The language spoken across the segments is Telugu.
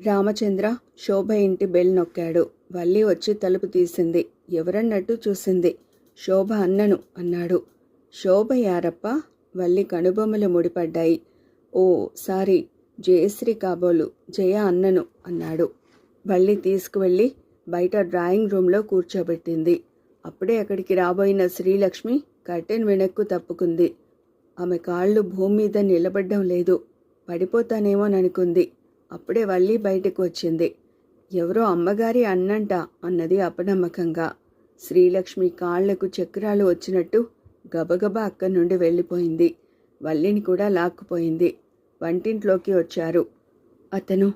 రామచంద్ర శోభ ఇంటి బెల్ నొక్కాడు. వల్లి వచ్చి తలుపు తీసింది. ఎవరన్నట్టు చూసింది. శోభ అన్నను అన్నాడు. శోభ యారప్ప వల్లి కనుబొమ్మలు ముడిపడ్డాయి. ఓ సారీ జయశ్రీ కాబోలు జయ అన్నను అన్నాడు. వల్లి తీసుకువెళ్ళి బయట డ్రాయింగ్ రూమ్లో కూర్చోబెట్టింది. అప్పుడే అక్కడికి రాబోయిన శ్రీలక్ష్మి కర్టెన్ వెనక్కు తప్పుకుంది. ఆమె కాళ్ళు భూమి మీద నిలబడ్డం లేదు. పడిపోతానేమోననుకుంది. అప్పుడే వల్లి బయటకు వచ్చింది. ఎవరో అమ్మగారి అన్నంట అన్నది అపనమ్మకంగా. శ్రీలక్ష్మి కాళ్ళకు చక్రాలు వచ్చినట్టు గబగబా అక్కడి నుండి వెళ్ళిపోయింది. వల్లిని కూడా లాక్కుపోయింది. వంటింట్లోకి వచ్చారు. అతను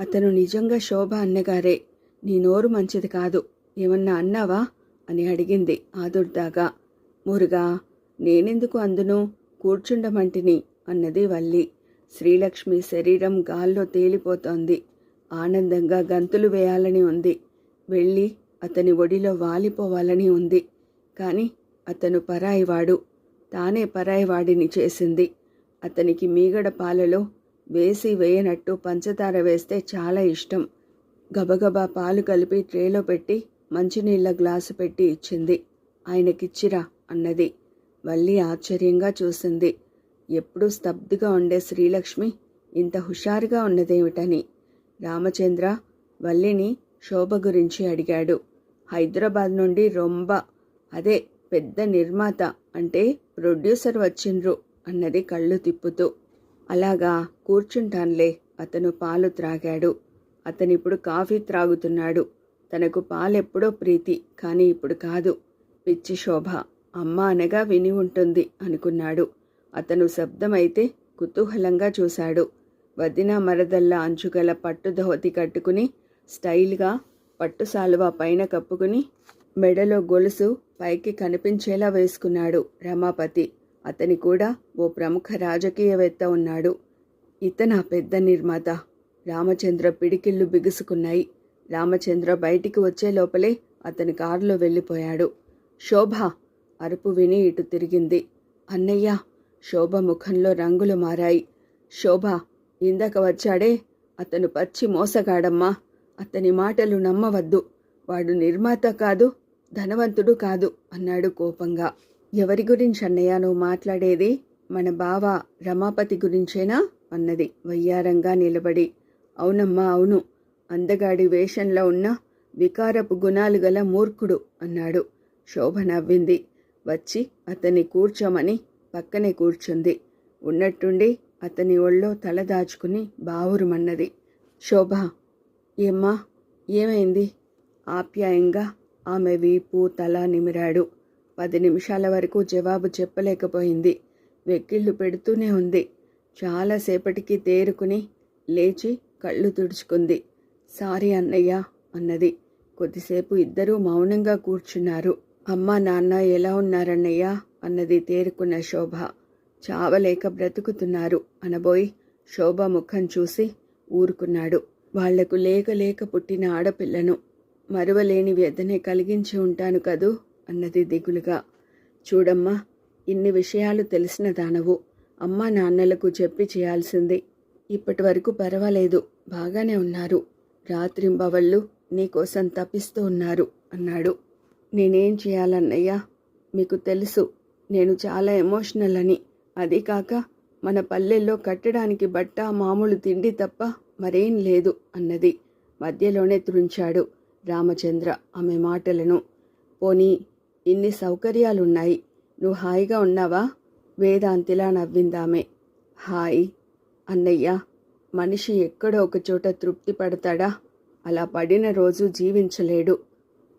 అతను నిజంగా శోభ అన్నగారే. నీ నోరు మంచిది కాదు. ఏమన్నా అన్నావా? అని అడిగింది ఆదుర్దాగా. మురుగా నేనెందుకు అందును? కూర్చుండమంటిని అన్నది వల్లి. శ్రీలక్ష్మి శరీరం గాల్లో తేలిపోతోంది. ఆనందంగా గంతులు వేయాలని ఉంది. వెళ్ళి అతని ఒడిలో వాలిపోవాలని ఉంది. కానీ అతను పరాయివాడు. తానే పరాయివాడిని చేసింది. అతనికి మీగడ పాలలో వేసి వేయనట్టు పంచదార వేస్తే చాలా ఇష్టం. గబగబా పాలు కలిపి ట్రేలో పెట్టి మంచినీళ్ళ గ్లాసు పెట్టి ఇచ్చింది. ఆయనకిచ్చిరా అన్నది. వల్లి ఆశ్చర్యంగా చూసింది. ఎప్పుడూ స్తబ్దుగా ఉండే శ్రీలక్ష్మి ఇంత హుషారుగా ఉన్నదేమిటని? రామచంద్ర వల్లిని శోభ గురించి అడిగాడు. హైదరాబాద్ నుండి రొంబ. అదే పెద్ద నిర్మాత అంటే ప్రొడ్యూసర్ వచ్చిండ్రు అన్నది కళ్ళు తిప్పుతూ. అలాగా కూర్చుంటాన్లే అతను పాలు త్రాగాడు. అతనిప్పుడు కాఫీ త్రాగుతున్నాడు. తనకు పాలెప్పుడో ప్రీతి కానీ ఇప్పుడు కాదు. పిచ్చి శోభ. అమ్మ అనగా విని ఉంటుంది అనుకున్నాడు. అతను శబ్దమైతే కుతూహలంగా చూశాడు. వదిన మరదల్ల అంచుగల పట్టు ధోతి కట్టుకుని స్టైల్గా పట్టు సాలువా పైన కప్పుకుని మెడలో గొలుసు పైకి కనిపించేలా వేసుకున్నాడు రమాపతి. అతని కూడా ఓ ప్రముఖ రాజకీయవేత్త ఉన్నాడు. ఇతన పెద్ద నిర్మాత. రామచంద్ర పిడికిళ్ళు బిగుసుకున్నాయి. రామచంద్ర బయటికి వచ్చే లోపలే అతని కారులో వెళ్ళిపోయాడు. శోభ! అరుపు విని ఇటు తిరిగింది. అన్నయ్య! శోభ ముఖంలో రంగులు మారాయి. శోభ ఇందాక వచ్చాడే. అతను పచ్చి మోసగాడమ్మా. అతని మాటలు నమ్మవద్దు. వాడు నిర్మాత కాదు ధనవంతుడు కాదు అన్నాడు కోపంగా. ఎవరి గురించి అన్నయ్య నువ్వు మాట్లాడేది? మన బావ రమాపతి గురించేనా? అన్నది వయ్యారంగా నిలబడి. అవునమ్మా అవును. అందగాడి వేషంలో ఉన్న వికారపు గుణాలు గల మూర్ఖుడు అన్నాడు. శోభ నవ్వింది. వచ్చి అతన్ని కూర్చోమని పక్కనే కూర్చుంది. ఉన్నట్టుండి అతని ఒళ్ళో తల దాచుకుని బావురుమన్నది. శోభ ఏమ్మా ఏమైంది? ఆప్యాయంగా ఆమె వీపు తల నిమిరాడు. పది నిమిషాల వరకు జవాబు చెప్పలేకపోయింది. వెక్కిళ్ళు పెడుతూనే ఉంది. చాలాసేపటికి తేరుకుని లేచి కళ్ళు తుడుచుకుంది. సారీ అన్నయ్య అన్నది. కొద్దిసేపు ఇద్దరూ మౌనంగా కూర్చున్నారు. అమ్మా నాన్న ఎలా ఉన్నారన్నయ్యా? అన్నది తేరుకున్న శోభ. చావలేక బ్రతుకుతున్నారు అనబోయి శోభ ముఖం చూసి ఊరుకున్నాడు. వాళ్ళకు లేక లేక పుట్టిన ఆడపిల్లను మరువలేని వ్యధనే కలిగించి ఉంటాను కదూ? అన్నది దిగులుగా. చూడమ్మా ఇన్ని విషయాలు తెలిసిన దానవు. అమ్మా నాన్నలకు చెప్పి చేయాల్సింది. ఇప్పటి వరకు పర్వాలేదు బాగానే ఉన్నారు. రాత్రింబవళ్ళు నీకోసం తప్పిస్తూ ఉన్నారు అన్నాడు. నేనేం చేయాలన్నయ్యా? మీకు తెలుసు నేను చాలా ఎమోషనల్ అని. అదీకాక మన పల్లెల్లో కట్టడానికి బట్ట మామూలు తిండి తప్ప మరేం లేదు అన్నది మధ్యలోనే త్రుంచాడు రామచంద్ర ఆమె మాటలను. పోనీ ఇన్ని సౌకర్యాలున్నాయి. నువ్వు హాయిగా ఉన్నావా? వేదాంతిలా నవ్విందామె. హాయ్ అన్నయ్య. మనిషి ఎక్కడో ఒక చోట తృప్తి పడతాడా? అలా పడిన రోజు జీవించలేడు.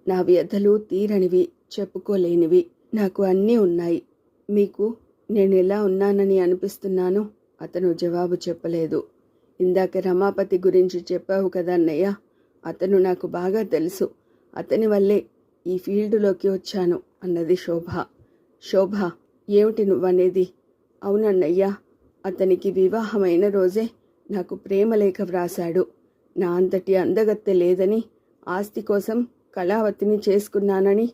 నా వ్యధలు తీరనివి చెప్పుకోలేనివి. నాకు అన్నీ ఉన్నాయి. మీకు నేను ఎలా ఉన్నానని అనిపిస్తున్నాను? అతను జవాబు చెప్పలేదు. ఇందాక రమాపతి గురించి చెప్పావు కదా అన్నయ్య? అతను నాకు బాగా తెలుసు. అతని వల్లే ఈ ఫీల్డ్లోకి వచ్చాను అన్నది శోభ. శోభ ఏమిటి నువ్వనేది? అవునన్నయ్యా అతనికి వివాహమైన రోజే నాకు ప్రేమలేఖ వ్రాశాడు. నా అంతటి అందగత్తె లేదని ఆస్తి కోసం కళావతిని చేసుకున్నానని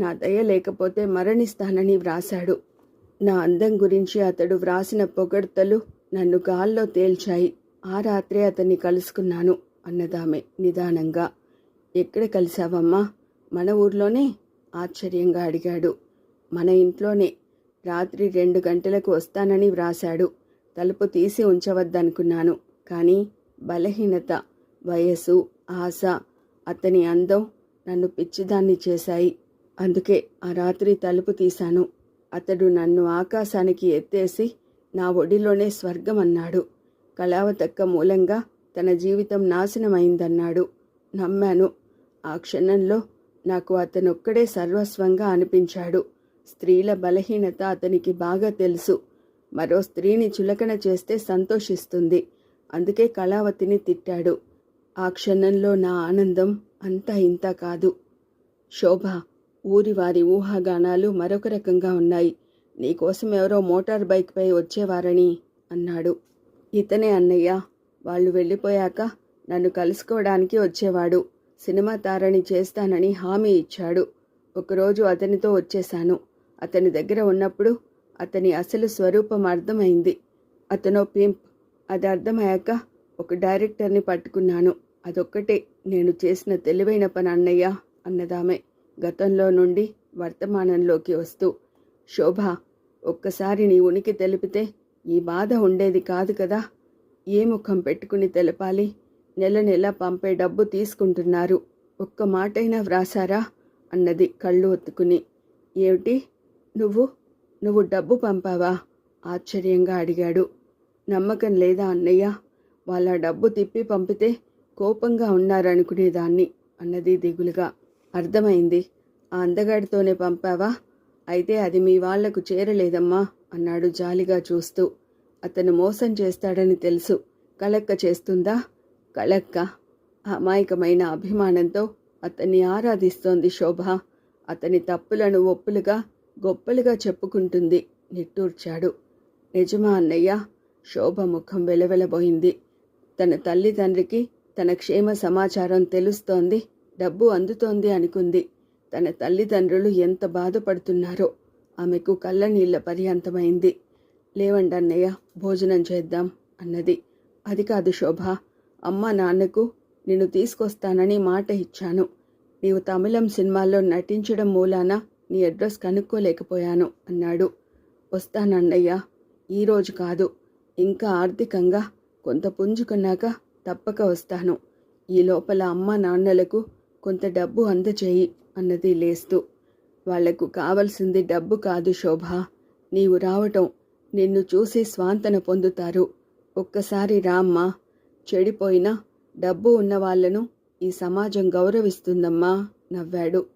నా దయ లేకపోతే మరణిస్తానని వ్రాశాడు. నా అందం గురించి అతడు వ్రాసిన పొగడ్తలు నన్ను గాల్లో తేల్చాయి. ఆ రాత్రే అతన్ని కలుసుకున్నాను అన్నదామె నిదానంగా. ఎక్కడ కలిసావమ్మా మన ఊర్లోనే? ఆశ్చర్యంగా అడిగాడు. మన ఇంట్లోనే. రాత్రి రెండు గంటలకు వస్తానని వ్రాశాడు. తలుపు తీసి ఉంచవద్దనుకున్నాను. కానీ బలహీనత వయస్సు ఆశ అతని అందం నన్ను పిచ్చిదాన్ని చేశాయి. అందుకే ఆ రాత్రి తలుపు తీశాను. అతడు నన్ను ఆకాశానికి ఎత్తేసి నా ఒడిలోనే స్వర్గం అన్నాడు. కళావతక్క మూలంగా తన జీవితం నాశనమైందన్నాడు. నమ్మాను. ఆ క్షణంలో నాకు అతనొక్కడే సర్వస్వంగా అనిపించాడు. స్త్రీల బలహీనత అతనికి బాగా తెలుసు. మరో స్త్రీని చులకన చేస్తే సంతోషిస్తుంది. అందుకే కళావతిని తిట్టాడు. ఆ క్షణంలో నా ఆనందం అంతా ఇంత కాదు. శోభ ఊరి వారి ఊహాగానాలు మరొక రకంగా ఉన్నాయి. నీకోసం ఎవరో మోటార్ బైక్పై వచ్చేవారని అన్నాడు. ఇతనే అన్నయ్య. వాళ్ళు వెళ్ళిపోయాక నన్ను కలుసుకోవడానికి వచ్చేవాడు. సినిమా తారని చేస్తానని హామీ ఇచ్చాడు. ఒకరోజు అతనితో వచ్చేశాను. అతని దగ్గర ఉన్నప్పుడు అతని అసలు స్వరూపం అర్థమైంది. అతనో పింప్. అది అర్థమయ్యాక ఒక డైరెక్టర్ని పట్టుకున్నాను. అదొక్కటే. నేను చేసిన తెలివైన పని అన్నయ్య అన్నదామే. గతంలో నుండి వర్తమానంలోకి వస్తూ శోభ ఒక్కసారి నీ ఉనికి తెలిపితే ఈ బాధ ఉండేది కాదు కదా. ఏ ముఖం పెట్టుకుని తెలపాలి? నెల నెల పంపే డబ్బు తీసుకుంటున్నారు. ఒక్క మాటైనా వ్రాసారా అన్నది కళ్ళు ఒత్తుకుని. ఏమిటి? నువ్వు? నువ్వు డబ్బు పంపావా? ఆశ్చర్యంగా అడిగాడు. నమ్మకం లేదా అన్నయ్య? వాళ్ళ డబ్బు తిప్పి పంపితే కోపంగా ఉన్నారనుకునేదాన్ని అన్నది దిగులుగా. అర్థమైంది. ఆ అందగాడితోనే పంపావా? అయితే అది మీ వాళ్ళకు చేరలేదమ్మా అన్నాడు జాలిగా చూస్తూ. అతను మోసం చేస్తాడని తెలుసు. కలక్క చేస్తుందా? కలక్క అమాయకమైన అభిమానంతో అతన్ని ఆరాధిస్తోంది శోభ. అతని తప్పులను ఒప్పులుగా గొప్పలుగా చెప్పుకుంటుంది నిట్టూర్చాడు. నిజమా అన్నయ్య? శోభ ముఖం వెలవెలబోయింది. తన తల్లిదండ్రికి తన క్షేమ సమాచారం తెలుస్తోంది. డబ్బు అందుతోంది అనుకుంది. తన తల్లిదండ్రులు ఎంత బాధపడుతున్నారో. ఆమెకు కళ్ళనీళ్ళ పర్యంతమైంది. లేవండి అన్నయ్య భోజనం చేద్దాం అన్నది. అది కాదు శోభ అమ్మ నాన్నకు నిన్ను తీసుకొస్తానని మాట ఇచ్చాను. నీవు తమిళం సినిమాల్లో నటించడం మూలాన నీ అడ్రస్ కనుక్కోలేకపోయాను అన్నాడు. వస్తానన్నయ్య ఈరోజు కాదు. ఇంకా ఆర్థికంగా కొంత పుంజుకున్నాక తప్పక వస్తాను. ఈ లోపల అమ్మ నాన్నలకు కొంత డబ్బు అందచేయి అన్నది లేస్తూ వాళ్ళకు కావలసింది డబ్బు కాదు శోభ. నీవు రావటం నిన్ను చూసి స్వాంతన పొందుతారు. ఒక్కసారి రామ్మా చెడిపోయినా డబ్బు ఉన్న వాళ్ళను ఈ సమాజం గౌరవిస్తుందమ్మా నవ్వాడు.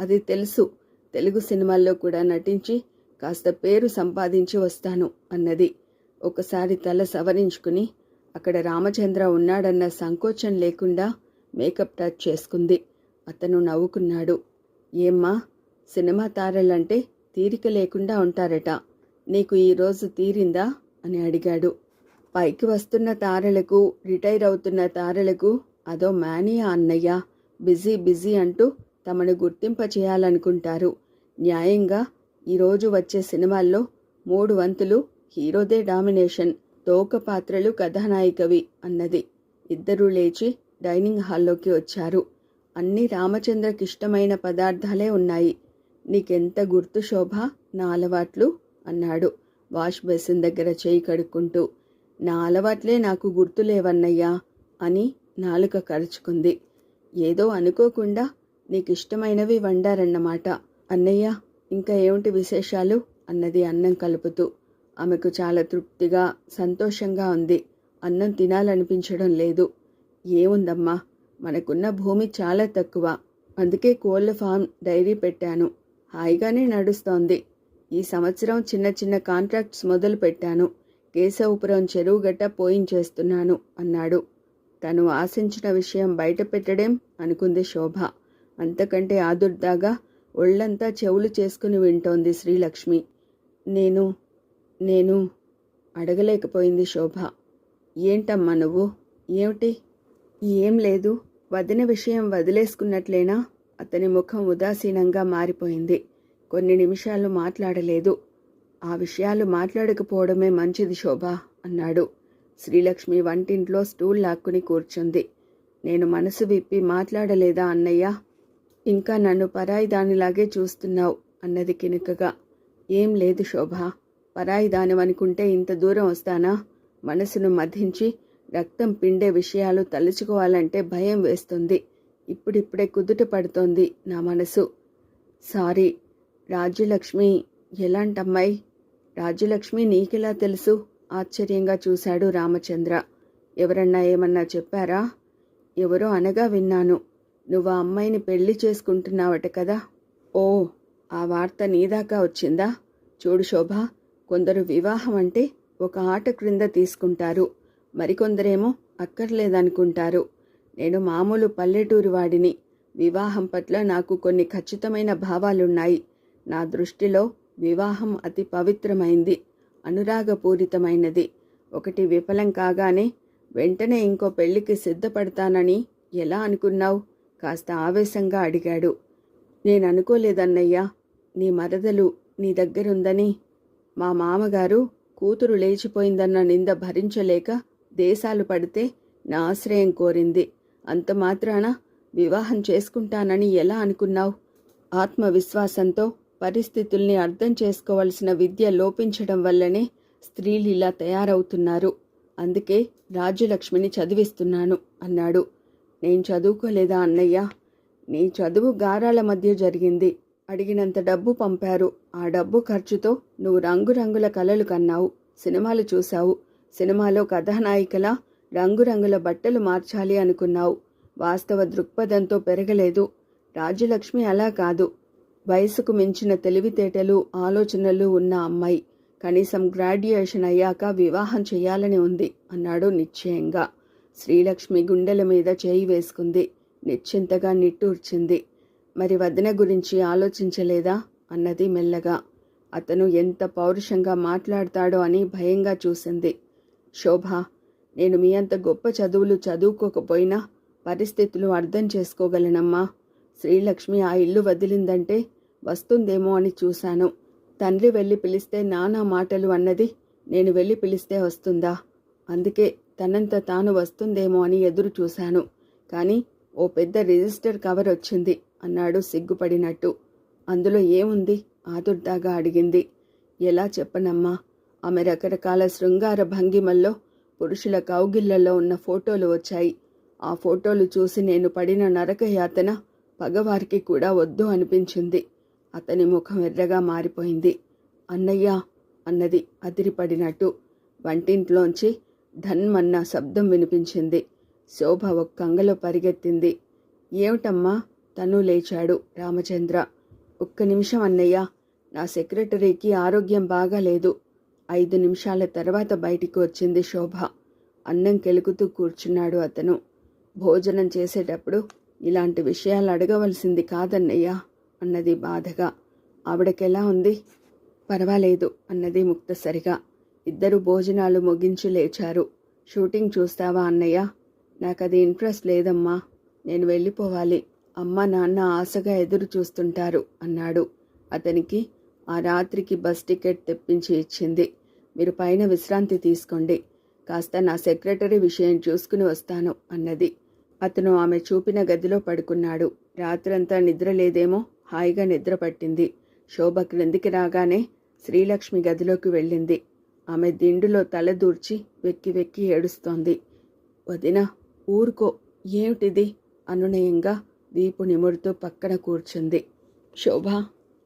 అది తెలుసు. తెలుగు సినిమాల్లో కూడా నటించి కాస్త పేరు సంపాదించి వస్తాను అన్నది. ఒకసారి తల సవరించుకుని అక్కడ రామచంద్ర ఉన్నాడన్న సంకోచం లేకుండా మేకప్ టచ్ చేసుకుంది. అతను నవ్వుకున్నాడు. ఏమ్మా సినిమా తారలంటే తీరిక లేకుండా ఉంటారట. నీకు ఈరోజు తీరిందా? అని అడిగాడు. పైకి వస్తున్న తారలకు రిటైర్ అవుతున్న తారలకు అదో మేనియా అన్నయ్య. బిజీ బిజీ అంటూ తమను గుర్తింప చేయాలనుకుంటారు న్యాయంగా ఈరోజు వచ్చే సినిమాల్లో మూడు వంతులు హీరోదే డామినేషన్ తోక పాత్రలు కథానాయికవి అన్నది. ఇద్దరూ లేచి డైనింగ్ హాల్లోకి వచ్చారు. అన్ని రామచంద్రకిష్టమైన పదార్థాలే ఉన్నాయి. నీకెంత గుర్తు శోభ? నా అలవాట్లు? అన్నాడు వాష్ బేసిన్ దగ్గర చేయి కడుక్కుంటూ. నా అలవాట్లే నాకు గుర్తులేవన్నయ్యా అని నాలుక కరుచుకుంది. ఏదో అనుకోకుండా నీకిష్టమైనవి వండారన్నమాట. అన్నయ్య ఇంకా ఏమిటి విశేషాలు? అన్నది అన్నం కలుపుతూ. ఆమెకు చాలా తృప్తిగా సంతోషంగా ఉంది. అన్నం తినాలనిపించడం లేదు. ఏముందమ్మా? మనకున్న భూమి చాలా తక్కువ. అందుకే కోళ్ళ ఫామ్ డైరీ పెట్టాను. హాయిగానే నడుస్తోంది. ఈ సంవత్సరం చిన్న చిన్న కాంట్రాక్ట్స్ మొదలు పెట్టాను. కేశవపురం చెరువు గట్ట పోయించేస్తున్నాను అన్నాడు. తను ఆశించిన విషయం బయట పెట్టడం? అనుకుంది శోభ. అంతకంటే ఆదుర్దాగా ఒళ్ళంతా చెవులు చేసుకుని వింటోంది శ్రీలక్ష్మి. నేను నేను అడగలేకపోయింది శోభ. ఏంటమ్మా నువ్వు? ఏమిటి? ఏం లేదు. వదిన విషయం వదిలేసుకున్నట్లేనా? అతని ముఖం ఉదాసీనంగా మారిపోయింది. కొన్ని నిమిషాలు మాట్లాడలేదు. ఆ విషయాలు మాట్లాడకపోవడమే మంచిది శోభ అన్నాడు. శ్రీలక్ష్మి వంటింట్లో స్టూల్ లాక్కుని కూర్చుంది. నేను మనసు విప్పి మాట్లాడలేదా అన్నయ్య? ఇంకా నన్ను పరాయి దానిలాగే చూస్తున్నావు అన్నది కినుకగా. ఏం లేదు శోభ పరాయి దానివనుకుంటే ఇంత దూరం వస్తానా? మనసును మధించి రక్తం పిండే విషయాలు తలుచుకోవాలంటే భయం వేస్తుంది. ఇప్పుడిప్పుడే కుదుట పడుతోంది నా మనసు. సారీ రాజ్యలక్ష్మి. ఎలాంటమ్మాయి? రాజ్యలక్ష్మి నీకెలా తెలుసు? ఆశ్చర్యంగా చూశాడు రామచంద్ర. ఎవరన్నా ఏమన్నా చెప్పారా? ఎవరో అనగా విన్నాను. నువ్వు ఆ అమ్మాయిని పెళ్ళి చేసుకుంటున్నావట కదా? ఓ ఆ వార్త నీదాకా వచ్చిందా? చూడు శోభ కొందరు వివాహం అంటే ఒక ఆట క్రింద తీసుకుంటారు. మరికొందరేమో అక్కర్లేదనుకుంటారు. నేను మామూలు పల్లెటూరు వాడిని. వివాహం పట్ల నాకు కొన్ని ఖచ్చితమైన భావాలున్నాయి. నా దృష్టిలో వివాహం అతి పవిత్రమైంది అనురాగపూరితమైనది. ఒకటి విఫలం కాగానే వెంటనే ఇంకో పెళ్ళికి సిద్ధపడతానని ఎలా అనుకున్నావు? కాస్త ఆవేశంగా అడిగాడు. నేను అనుకోలేదన్నయ్యా నీ మరదలు నీ దగ్గరుందని. మా మామగారు కూతురు లేచిపోయిందన్న నింద భరించలేక దేశాలు పడితే నా ఆశ్రయం కోరింది. అంత మాత్రాన వివాహం చేసుకుంటానని ఎలా అనుకున్నావు? ఆత్మవిశ్వాసంతో పరిస్థితుల్ని అర్థం చేసుకోవలసిన విద్య లోపించడం వల్లనే స్త్రీలు ఇలా తయారవుతున్నారు. అందుకే రాజ్యలక్ష్మిని చదివిస్తున్నాను అన్నాడు. నేను చదువుకోలేదా అన్నయ్య? నీ చదువు గారాల మధ్య జరిగింది. అడిగినంత డబ్బు పంపారు. ఆ డబ్బు ఖర్చుతో నువ్వు రంగురంగుల కలలు కన్నావు. సినిమాలు చూశావు. సినిమాలో కథానాయికలా రంగురంగుల బట్టలు మార్చాలి అనుకున్నావు. వాస్తవ దృక్పథంతో పెరగలేదు. రాజ్యలక్ష్మి అలా కాదు. వయసుకు మించిన తెలివితేటలు ఆలోచనలు ఉన్న అమ్మాయి. కనీసం గ్రాడ్యుయేషన్ అయ్యాక వివాహం చేయాలని ఉంది అన్నాడు నిశ్చయంగా. శ్రీలక్ష్మి గుండెల మీద చేయి వేసుకుంది. నిశ్చింతగా నిట్టూర్చింది. మరి వదిన గురించి ఆలోచించలేదా? అన్నది మెల్లగా. అతను ఎంత పౌరుషంగా మాట్లాడతాడో అని భయంగా చూసింది. శోభ నేను మీ అంత గొప్ప చదువులు చదువుకోకపోయినా పరిస్థితులు అర్థం చేసుకోగలనమ్మా. శ్రీలక్ష్మి ఆ ఇల్లు వదిలిందంటే వస్తుందేమో అని చూశాను. తండ్రి వెళ్ళి పిలిస్తే నానా మాటలు అన్నది నేను వెళ్ళి పిలిస్తే వస్తుందా? అందుకే తనంత తాను వస్తుందేమో అని ఎదురు చూశాను. కానీ ఓ పెద్ద రిజిస్టర్ కవర్ వచ్చింది అన్నాడు సిగ్గుపడినట్టు. అందులో ఏముంది? ఆదుర్దాగా అడిగింది. ఎలా చెప్పనమ్మా? ఆమె రకరకాల శృంగార భంగిమల్లో పురుషుల కౌగిళ్ళలో ఉన్న ఫోటోలు వచ్చాయి. ఆ ఫోటోలు చూసి నేను పడిన నరకయాతన పగవారికి కూడా వద్దు అనిపించింది. అతని ముఖం ఎర్రగా మారిపోయింది. అన్నయ్య అన్నది అదిరిపడినట్టు వంటింట్లోంచి ధన్మన్న శబ్దం వినిపించింది. శోభ ఒక కంగలో పరిగెత్తింది. ఏమిటమ్మా? తను లేచాడు రామచంద్ర. ఒక్క నిమిషం అన్నయ్య. నా సెక్రటరీకి ఆరోగ్యం బాగాలేదు. ఐదు నిమిషాల తర్వాత బయటికి వచ్చింది శోభ. అన్నం కెలుకుతూ కూర్చున్నాడు అతను. భోజనం చేసేటప్పుడు ఇలాంటి విషయాలు అడగవలసింది కాదన్నయ్యా అన్నది బాధగా. ఆవిడకెలా ఉంది? పర్వాలేదు అన్నది ముక్తసరిగా. ఇద్దరు భోజనాలు ముగించి లేచారు. షూటింగ్ చూస్తావా అన్నయ్య? నాకది ఇంట్రెస్ట్ లేదమ్మా. నేను వెళ్ళిపోవాలి. అమ్మ నాన్న ఆశగా ఎదురు చూస్తుంటారు అన్నాడు. అతనికి ఆ రాత్రికి బస్ టికెట్ తెప్పించి ఇచ్చింది. మీరు పైన విశ్రాంతి తీసుకోండి. కాస్త నా సెక్రటరీ విషయం చూసుకుని వస్తాను అన్నది. అతను ఆమె చూపిన గదిలో పడుకున్నాడు. రాత్రంతా నిద్ర లేదేమో హాయిగా నిద్ర పట్టింది. శోభ క్రిందికి రాగానే శ్రీలక్ష్మి గదిలోకి వెళ్ళింది. ఆమె దిండులో తలదూర్చి వెక్కి వెక్కి ఏడుస్తోంది. వదిన ఊరుకో ఏమిటిది? అనునయంగా దీపు నిమురుతూ పక్కన కూర్చుంది. శోభ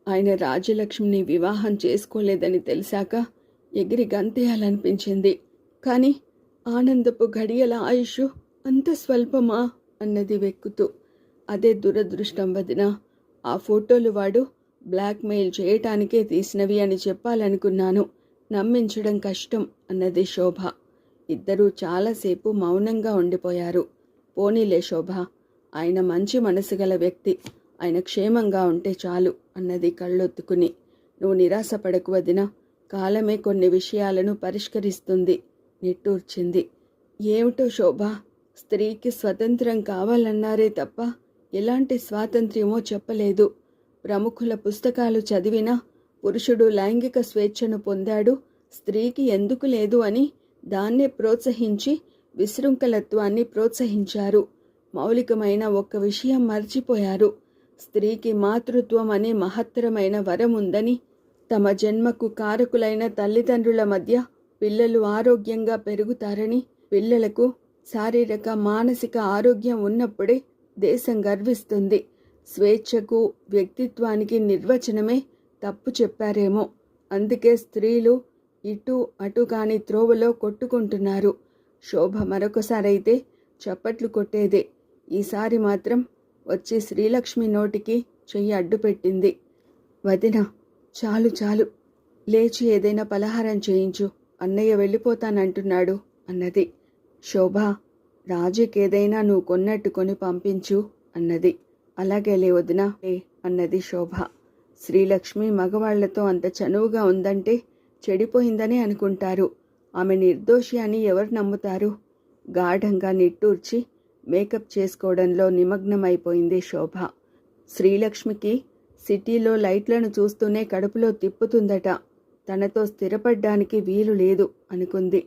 ఆయన రాజ్యలక్ష్మిని వివాహం చేసుకోలేదని తెలిసాక ఎగిరి గంతేయాలనిపించింది. కానీ ఆనందపు గడియల ఆయుష్ అంత స్వల్పమా? అన్నది వెక్కుతూ. అదే దురదృష్టం వదిన. ఆ ఫోటోలు వాడు బ్లాక్మెయిల్ చేయటానికే తీసినవి అని చెప్పాలనుకున్నాను. నమ్మించడం కష్టం అన్నది శోభ. ఇద్దరూ చాలాసేపు మౌనంగా ఉండిపోయారు. పోనీలే శోభ. ఆయన మంచి మనసు గల వ్యక్తి. ఆయన క్షేమంగా ఉంటే చాలు అన్నది కళ్ళొత్తుకుని. నువ్వు నిరాశపడకు వదిన. కాలమే కొన్ని విషయాలను పరిష్కరిస్తుంది. నిట్టూర్చింది. ఏమిటో శోభ? స్త్రీకి స్వతంత్రం కావాలన్నారే తప్ప ఎలాంటి స్వాతంత్ర్యమో చెప్పలేదు. ప్రముఖుల పుస్తకాలు చదివినా పురుషుడు లైంగిక స్వేచ్ఛను పొందాడు. స్త్రీకి ఎందుకు లేదు అని దాన్నే ప్రోత్సహించి విశృంఖలత్వాన్ని ప్రోత్సహించారు. మౌలికమైన ఒక్క విషయం మర్చిపోయారు. స్త్రీకి మాతృత్వం అనే మహత్తరమైన వరం ఉందని తమ జన్మకు కారకులైన తల్లిదండ్రుల మధ్య పిల్లలు ఆరోగ్యంగా పెరుగుతారని పిల్లలకు శారీరక మానసిక ఆరోగ్యం ఉన్నప్పుడే దేశం గర్విస్తుంది. స్వేచ్ఛకు వ్యక్తిత్వానికి నిర్వచనమే తప్పు చెప్పారేమో. అందుకే స్త్రీలు ఇటు అటు కాని త్రోవలో కొట్టుకుంటున్నారు. శోభ మరొకసారైతే చప్పట్లు కొట్టేదే. ఈసారి మాత్రం వచ్చి శ్రీలక్ష్మి నోటికి చెయ్యి అడ్డుపెట్టింది వదిన చాలు చాలు. లేచి ఏదైనా పలహారం చేయించు. అన్నయ్య వెళ్ళిపోతానంటున్నాడు అన్నది. శోభ రాజుకేదైనా నువ్వు కొన్నట్టు కొని పంపించు అన్నది. అలాగే లే వదిన ఏ అన్నది శోభ. శ్రీలక్ష్మి మగవాళ్ళతో అంత చనువుగా ఉందంటే చెడిపోయిందని అనుకుంటారు. ఆమె నిర్దోషి అని ఎవరు నమ్ముతారు? గాఢంగా నిట్టూర్చి మేకప్ చేసుకోవడంలో నిమగ్నమైపోయింది శోభ. శ్రీలక్ష్మికి సిటీలో లైట్లను చూస్తూనే కడుపులో తిప్పుతుందట. తనతో స్థిరపడ్డానికి వీలు లేదు అనుకుంది.